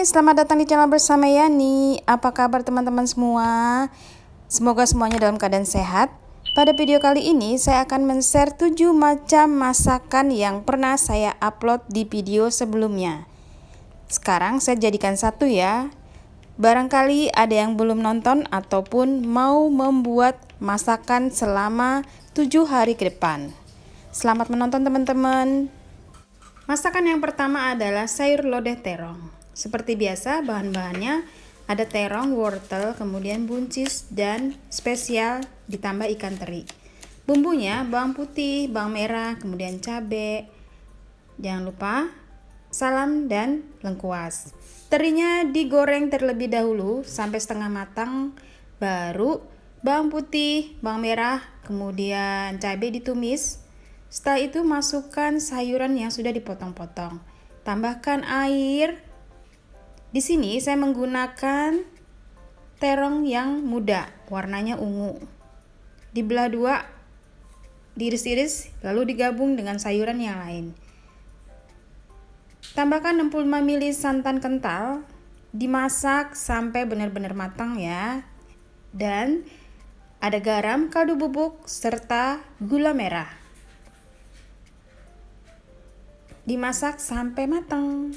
Selamat datang di channel bersama Yani. Apa kabar teman-teman semua? Semoga semuanya dalam keadaan sehat. Pada video kali ini saya akan men-share 7 macam masakan yang pernah saya upload di video sebelumnya. Sekarang saya jadikan satu ya. Barangkali ada yang belum nonton ataupun mau membuat masakan selama 7 hari ke depan. Selamat menonton teman-teman. Masakan yang pertama adalah sayur lodeh terong. Seperti biasa, bahan-bahannya ada terong, wortel, kemudian buncis, dan spesial ditambah ikan teri. Bumbunya bawang putih, bawang merah, kemudian cabai. Jangan lupa salam dan lengkuas. Terinya digoreng terlebih dahulu sampai setengah matang, baru bawang putih, bawang merah, kemudian cabai ditumis. Setelah itu masukkan sayuran yang sudah dipotong-potong. Tambahkan air di sini saya menggunakan terong yang muda, warnanya ungu. Dibelah dua, diiris-iris, lalu digabung dengan sayuran yang lain. Tambahkan 65 ml santan kental, dimasak sampai benar-benar matang ya. Dan ada garam, kaldu bubuk, serta gula merah. Dimasak sampai matang.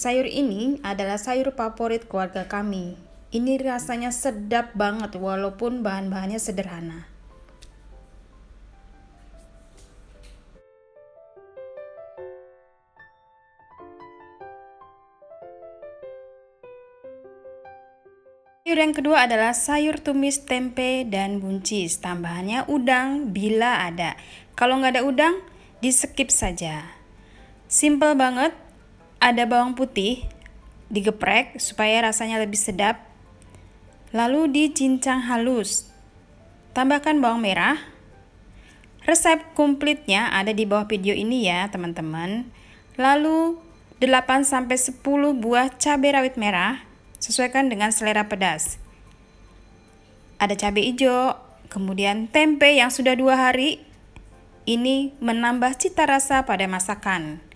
Sayur ini adalah sayur favorit keluarga kami. Ini rasanya sedap banget walaupun bahan-bahannya sederhana. Sayur yang kedua adalah sayur tumis tempe dan buncis. Tambahannya udang bila ada. Kalau nggak ada udang, di skip saja. Simple banget, ada bawang putih digeprek supaya rasanya lebih sedap. Lalu dicincang halus. Tambahkan bawang merah. Resep komplitnya ada di bawah video ini ya, teman-teman. Lalu 8 sampai 10 buah cabai rawit merah, sesuaikan dengan selera pedas. Ada cabai hijau, kemudian tempe yang sudah dua hari. Ini menambah cita rasa pada masakan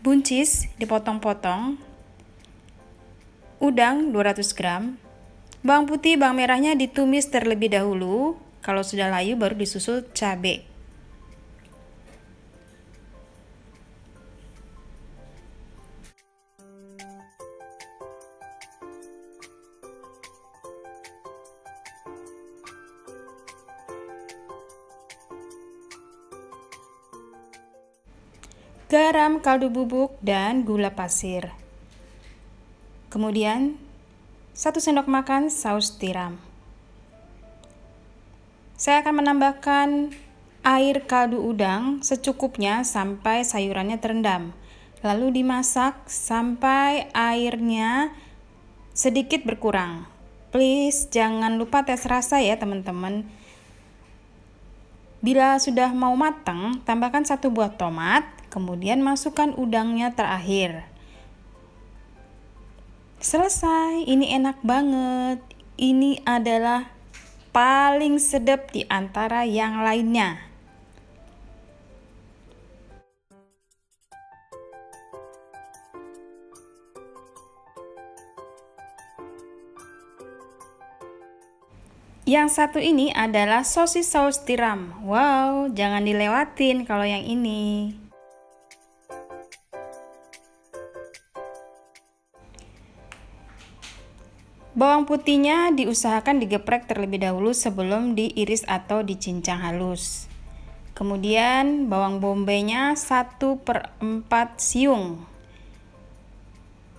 buncis dipotong-potong, udang 200 gram, bawang putih, bawang merahnya ditumis terlebih dahulu, kalau sudah layu baru disusul cabai. Garam, kaldu bubuk, dan gula pasir. Kemudian, satu sendok makan saus tiram. Saya akan menambahkan air kaldu udang secukupnya sampai sayurannya terendam. Lalu dimasak sampai airnya sedikit berkurang. Please jangan lupa tes rasa ya teman-teman. Bila sudah mau matang, tambahkan satu buah tomat, kemudian masukkan udangnya terakhir. Selesai, ini enak banget. Ini adalah paling sedap di antara yang lainnya. Yang satu ini adalah sosis saus tiram. Wow, jangan dilewatin kalau yang ini. Bawang putihnya diusahakan digeprek terlebih dahulu sebelum diiris atau dicincang halus. Kemudian bawang bombaynya 1 per 4 siung.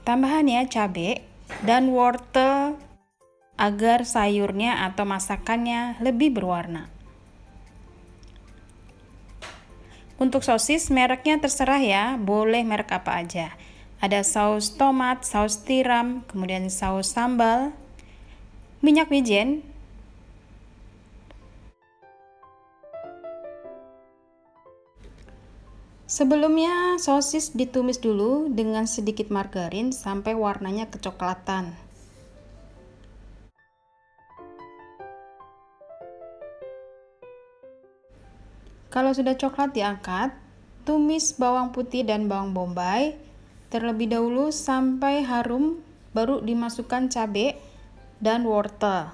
Tambahannya cabai dan wortel agar sayurnya atau masakannya lebih berwarna. Untuk sosis mereknya terserah ya, boleh merek apa aja. Ada saus tomat, saus tiram, kemudian saus sambal, minyak wijen, Sebelumnya sosis ditumis dulu dengan sedikit margarin sampai warnanya kecoklatan. Kalau sudah coklat diangkat, tumis bawang putih dan bawang bombay, terlebih dahulu sampai harum baru dimasukkan cabai dan wortel.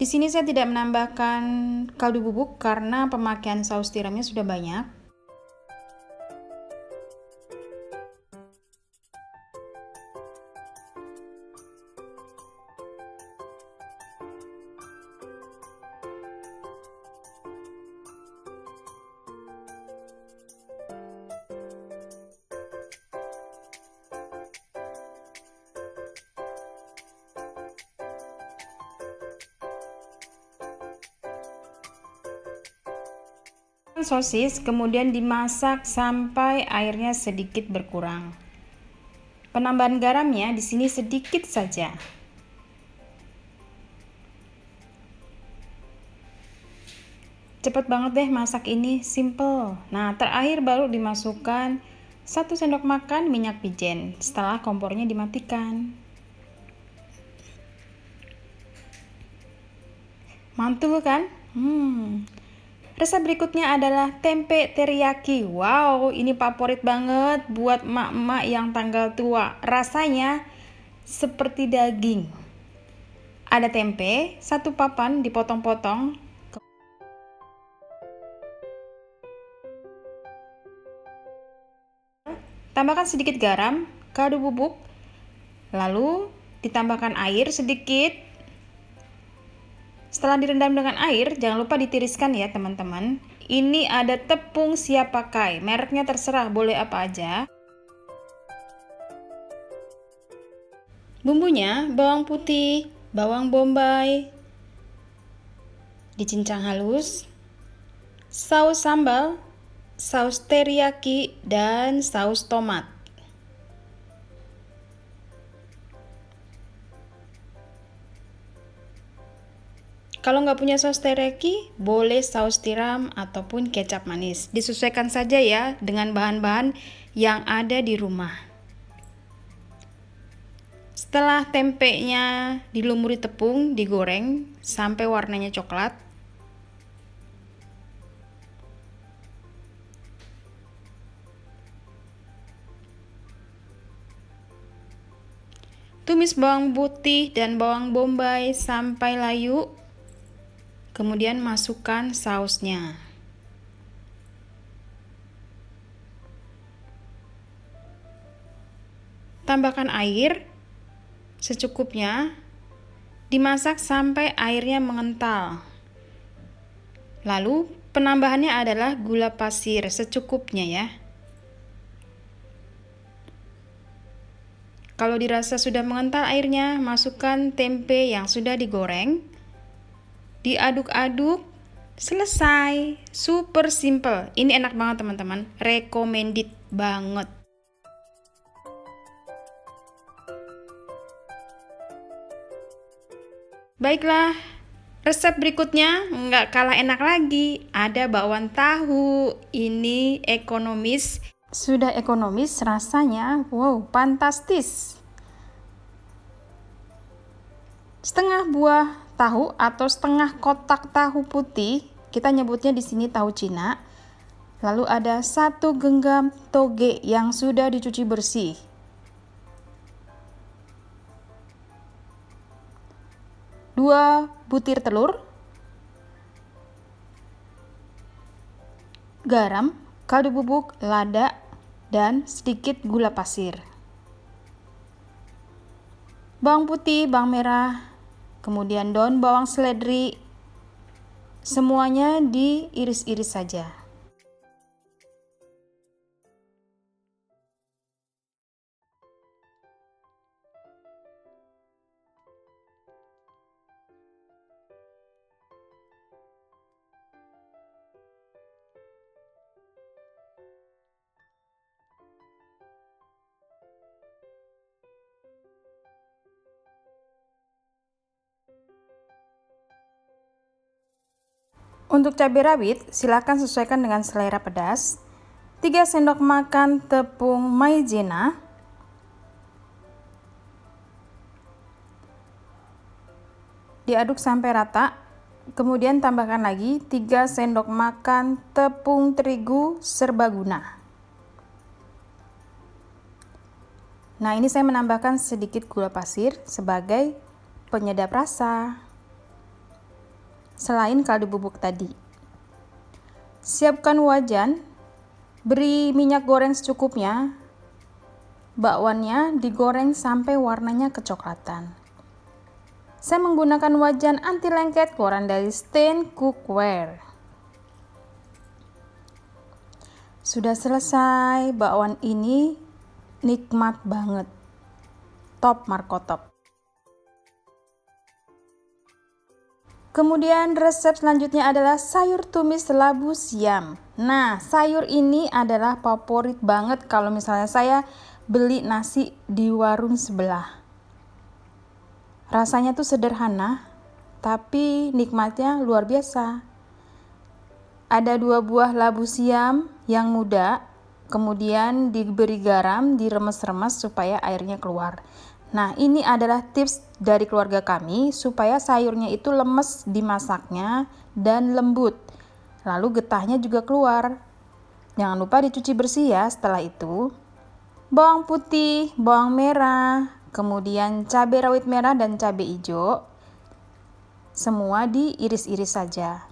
Di sini saya tidak menambahkan kaldu bubuk karena pemakaian saus tiramnya sudah banyak. Sosis kemudian dimasak sampai airnya sedikit berkurang. Penambahan garamnya di sini sedikit saja. Cepat banget deh masak ini, simple. Nah, terakhir baru dimasukkan 1 sendok makan minyak wijen setelah kompornya dimatikan. Mantul kan? Hmm. Resep berikutnya adalah tempe teriyaki. Wow, ini favorit banget buat emak-emak yang tanggal tua. Rasanya seperti daging. Ada tempe, satu papan dipotong-potong. Tambahkan sedikit garam, kaldu bubuk, lalu ditambahkan air sedikit setelah direndam dengan air, jangan lupa ditiriskan ya teman-teman. Ini ada tepung siap pakai, mereknya terserah, boleh apa aja. Bumbunya bawang putih, bawang bombay, dicincang halus, saus sambal, saus teriyaki, dan saus tomat. Kalau nggak punya saus teriyaki, boleh saus tiram ataupun kecap manis. Disesuaikan saja ya dengan bahan-bahan yang ada di rumah. Setelah tempenya dilumuri tepung, digoreng sampai warnanya coklat. Tumis bawang putih dan bawang bombay sampai layu Kemudian masukkan sausnya. Tambahkan air secukupnya. Dimasak sampai airnya mengental. Lalu penambahannya adalah gula pasir secukupnya ya. Kalau dirasa sudah mengental airnya, masukkan tempe yang sudah digoreng diaduk-aduk, selesai. Super simple. Ini enak banget teman-teman. Recommended banget. Baiklah, resep berikutnya nggak kalah enak lagi. Ada bakwan tahu. Ini ekonomis. Sudah ekonomis rasanya, wow, fantastis. Setengah buah tahu atau setengah kotak tahu putih, kita nyebutnya di sini tahu Cina. Lalu ada satu genggam toge yang sudah dicuci bersih. Dua butir telur, garam, kaldu bubuk, lada, dan sedikit gula pasir. Bawang putih, bawang merah, kemudian daun bawang seledri, semuanya diiris-iris saja. Untuk cabai rawit, silakan sesuaikan dengan selera pedas. 3 sendok makan tepung maizena. Diaduk sampai rata. Kemudian tambahkan lagi 3 sendok makan tepung terigu serbaguna. Nah, ini saya menambahkan sedikit gula pasir sebagai penyedap rasa. Selain kaldu bubuk tadi. Siapkan wajan, beri minyak goreng secukupnya. Bakwannya digoreng sampai warnanya kecoklatan. Saya menggunakan wajan anti lengket keluaran dari Stain Cookware. Sudah selesai, bakwan ini nikmat banget. Top markotop. Kemudian resep selanjutnya adalah sayur tumis labu siam. Nah, sayur ini adalah favorit banget kalau misalnya saya beli nasi di warung sebelah. Rasanya tuh sederhana, tapi nikmatnya luar biasa. Ada dua buah labu siam yang muda Kemudian diberi garam, diremes-remes supaya airnya keluar. Nah, ini adalah tips dari keluarga kami supaya sayurnya itu lemes dimasaknya dan lembut. Lalu getahnya juga keluar. Jangan lupa dicuci bersih ya setelah itu. Bawang putih, bawang merah, kemudian cabai rawit merah dan cabai hijau. Semua diiris-iris saja.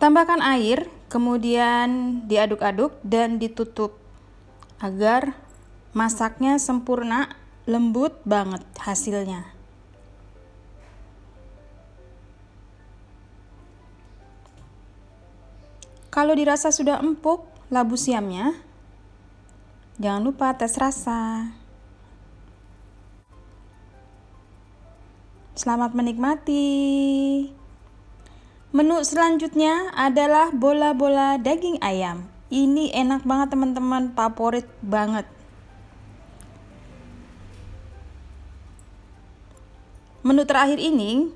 Tambahkan air, kemudian diaduk-aduk dan ditutup agar masaknya sempurna, lembut banget hasilnya. Kalau dirasa sudah empuk labu siamnya, jangan lupa tes rasa. Selamat menikmati. Menu selanjutnya adalah bola-bola daging ayam. Ini enak banget teman-teman, favorit banget. Menu terakhir ini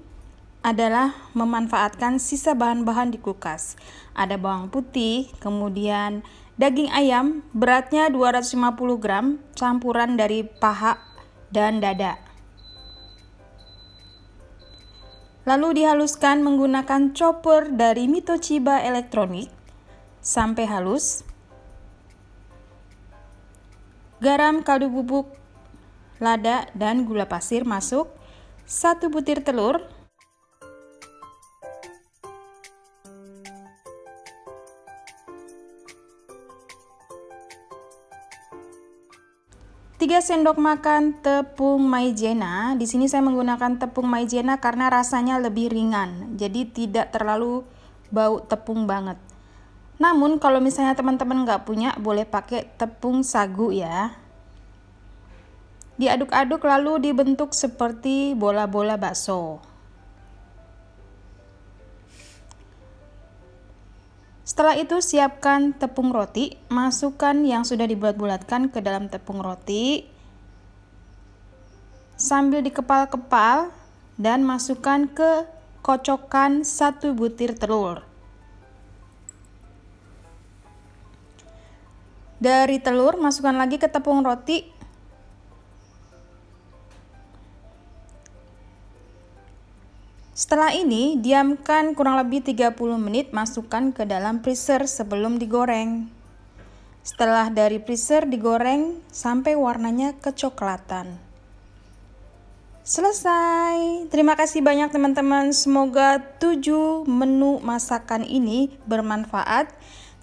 adalah memanfaatkan sisa bahan-bahan di kulkas. Ada bawang putih, kemudian daging ayam beratnya 250 gram, campuran dari paha dan dada. Lalu dihaluskan menggunakan chopper dari Mitochiba Elektronik sampai halus. Garam, kaldu bubuk, lada, dan gula pasir masuk. Satu butir telur, 3 sendok makan tepung maizena. Di sini saya menggunakan tepung maizena karena rasanya lebih ringan. Jadi tidak terlalu bau tepung banget. Namun kalau misalnya teman-teman nggak punya boleh pakai tepung sagu ya. Diaduk-aduk lalu dibentuk seperti bola-bola bakso. Setelah itu siapkan tepung roti, masukkan yang sudah dibuat-bulatkan ke dalam tepung roti. Sambil dikepal-kepal dan masukkan ke kocokan satu butir telur. Dari telur masukkan lagi ke tepung roti Setelah ini, diamkan kurang lebih 30 menit masukkan ke dalam freezer sebelum digoreng. Setelah dari freezer digoreng sampai warnanya kecoklatan. Selesai. Terima kasih banyak teman-teman. Semoga 7 menu masakan ini bermanfaat.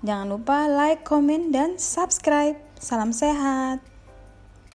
Jangan lupa like, komen, dan subscribe. Salam sehat.